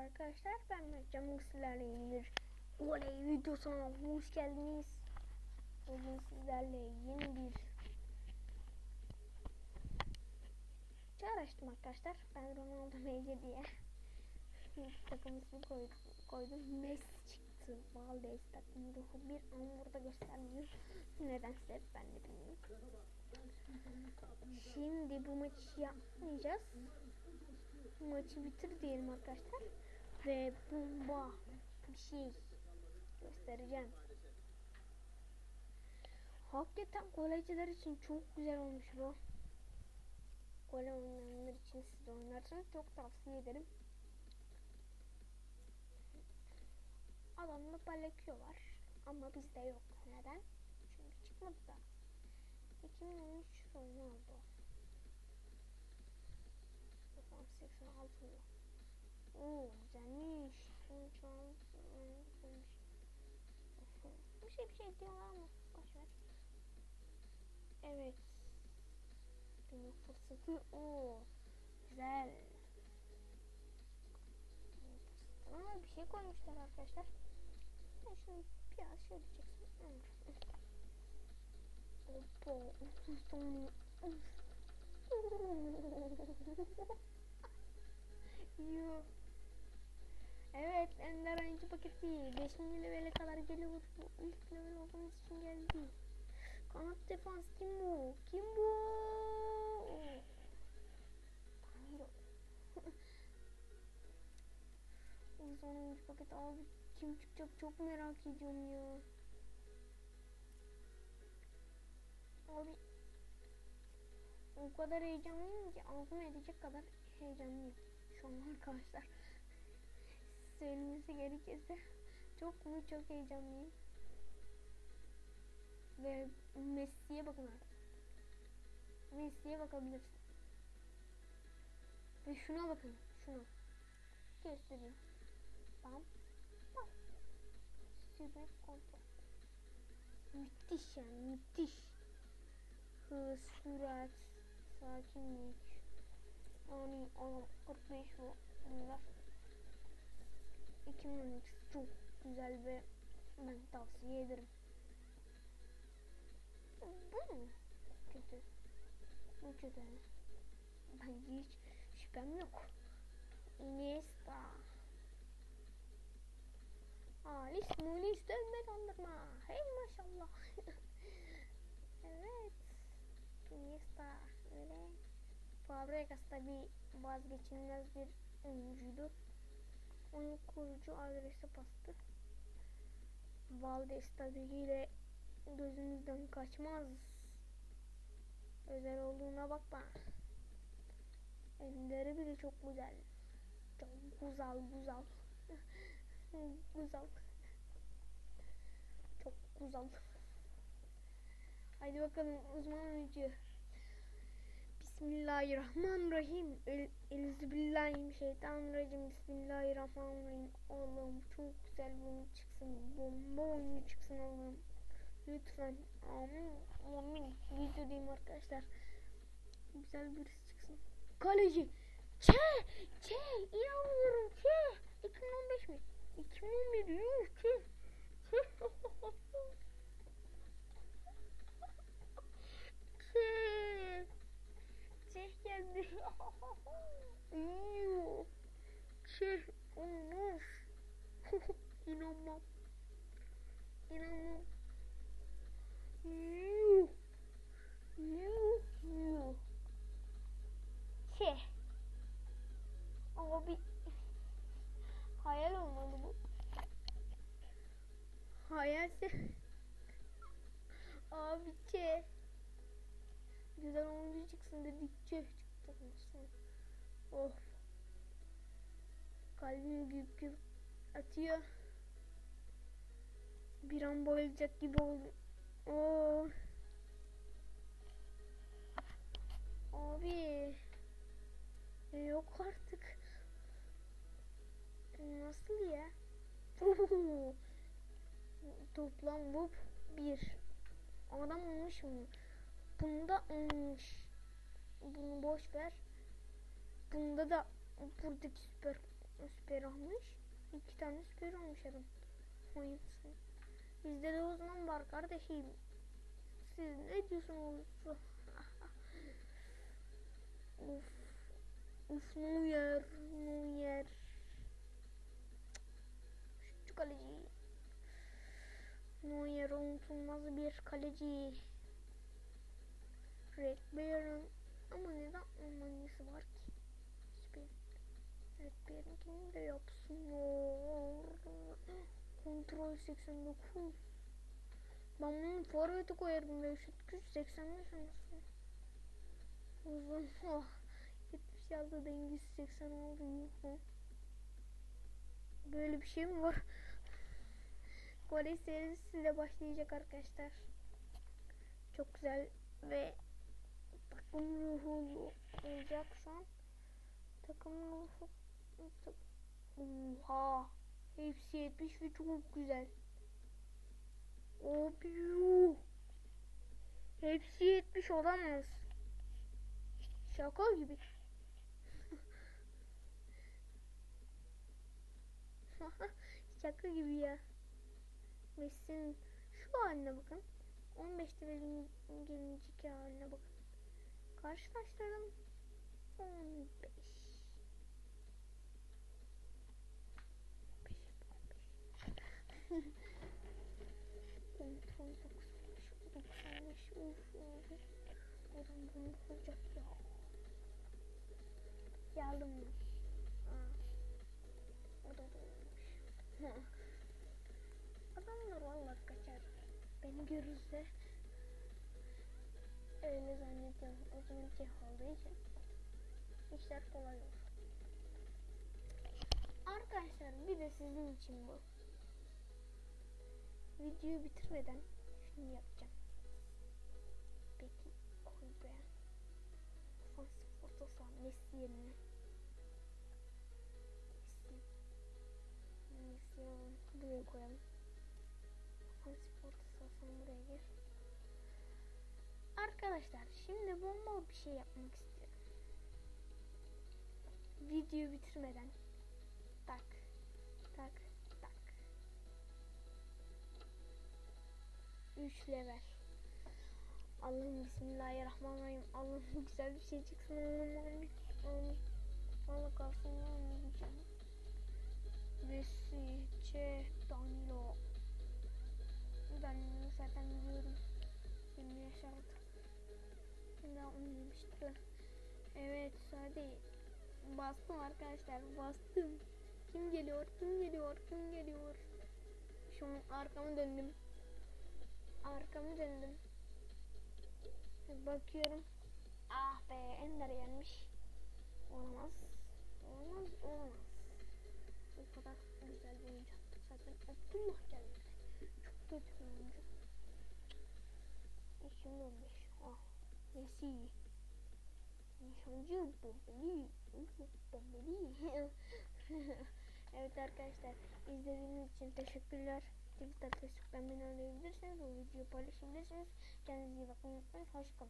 arkadaşlar. Ben Mertcan bu sizlerle yeni oley videosuna hoş geldiniz. Bugün sizlerle yeni bir şey arkadaşlar. Ben Ronaldo MC diye takım ismi koydum. koydum. Messi çıktı. Valdez takım ruhu bir an burada göstermiyor. Nedense ben de bilmiyorum. Şimdi bu maçı yapmayacağız maçı bitir diyelim arkadaşlar. Ve bomba bir şey göstereceğim. Hakikaten kolaycılar için çok güzel olmuş bu. Kolay oynayanlar için siz de oynarsanız çok tavsiye ederim. Adamla palakio var. Ama bizde yok. Neden? Çünkü çıkmadı da. 2013 Ronaldo. 86 mı? Oo güzelmiş. Bir şey bir şey diyorlar ama boşver. Evet. Günlük fırsatı. Oo güzel. Ama bir şey koymuşlar arkadaşlar. Ben şunu biraz şöyle çeksin. Hoppa. 30 tane. Yuh. Evet Ender oyuncu paketi 5. levele kadar geliyor. Bu ilk level olduğumuz için geldi. Kanat defans kim bu? Kim bu? Uzun oyuncu paketi abi kim çıkacak çok merak ediyorum ya. Abi o kadar heyecanlıyım ki ağzıma edecek kadar heyecanlıyım şu an arkadaşlar. Söylemesi gerekirse çok mu çok heyecanlıyım. Ve Messi'ye bakın arkadaşlar. Messi'ye bakabilirsin. Ve şuna bakın. Şuna. Gösteriyor. Bam. Bam. Süper kontrol. Müthiş yani müthiş. Hız, sürat, sakinlik. Yani adam 45 bu bunlar. 2013 çok güzel ve ben tavsiye ederim. Bu mu? Kötü. Bu kötü. Bence hiç şüphem yok. Iniesta. Alis mulis dönme kandırma. Hey maşallah. evet. Iniesta. Öyle. Fabregas tabi vazgeçilmez bir oyuncuydu. Onun kurucu adresi bastı. Valdez tabi yine gözümüzden kaçmaz. Özel olduğuna bakma. Elleri bile çok güzel. Çok güzel güzel. güzel. Çok güzel. Haydi bakalım uzman oyuncu. Bismillahirrahmanirrahim. El, Elizbillahimineşşeytanirracim. Bismillahirrahmanirrahim. Allah'ım çok güzel oyun çıksın. Bomba oyunu çıksın Allah'ım. Lütfen. Amin. Amin. Videodayım arkadaşlar. Güzel birisi çıksın. Kaleci. Çe. Çe. İnanmıyorum. Çe. 2015 mi? 2011. Yuh. Çe. Çe. Çe. Çeh geldi. Yuh. Çeh. Olmaz. İnanmam. İnanmam. Çeh. Abi. Hayal olmalı bu. Hayalse. Abi çeh. Güzel oyuncu çıksın dedikçe çıktı? Oh. Kalbim güp güp atıyor. Bir an bayılacak gibi oldu. Oh. Abi. E, Yok artık. Nasıl ya? Toplam bu bir. Adam olmuş mu? Bunda olmuş. Bunu boş ver. Bunda da buradaki süper süper almış. İki tane süper almış adam. Oyuncusu. Bizde de o zaman var kardeşim. Siz ne diyorsunuz? Uf. Uf Neuer. Neuer. Şu kaleci. Neuer unutulmaz bir kaleci. Red Baron. Ama neden Almanya'sı var ki? Süper. Red Baron'kini de yapsınlar. Kontrol 89. Ben bunu forvete koyarım ve şut güç 85 olsun. Uzun. Oh. 76 dengesi 86 yuhu. Böyle bir şey mi var? Kore serisi de başlayacak arkadaşlar. Çok güzel ve takım ruhu olacak şu an. Takım ruhu Oha. Hepsi 70 ve çok güzel. Abi yuh. Hepsi 70 olamaz. Şaka gibi. Şaka gibi ya. Messi'nin şu haline bakın. 15'te ve gelince haline bakın. Karşılaştıralım. 15. 15. Kontrol 95. 95. Uf uf. Adam bunu bulacak ya. Geldim? Aa. O da. Beni görürse öyle zannediyorum. O zaman ceh olduğu için işler kolay olur. Arkadaşlar bir de sizin için bu. Videoyu bitirmeden şunu yapacağım. Peki koy be. Ofansif orta saha Messi yerine. Messi. Messi alalım. Buraya koyalım. Saha sen buraya gir. Arkadaşlar şimdi bomba bir şey yapmak istiyorum. Videoyu bitirmeden tak 3 level Allah'ım bismillahirrahmanirrahim Allah'ım güzel bir şey çıksın Allah'ım amin amin Allah kalsın Messi, Che, Danilo Ben zaten biliyorum 20 yaş altı Daha oynamıştı Evet hadi Bastım arkadaşlar bastım Kim geliyor kim geliyor kim geliyor Şu an arkamı döndüm Arkamı döndüm. Bakıyorum. Ah be Ender yenmiş. Olmaz. Olmaz olmaz. Bu kadar güzel bir oyuncu Zaten. Abdullah geldi. Çok kötü bir oyuncu. Şimdi 15 Ah Messi. Nişancı bombeli. Bombeli. Evet arkadaşlar izlediğiniz için teşekkürler. Twitter, Facebook'tan beni arayabilirsiniz. Bu videoyu paylaşabilirsiniz. Kendinize iyi bakın. Hoşçakalın.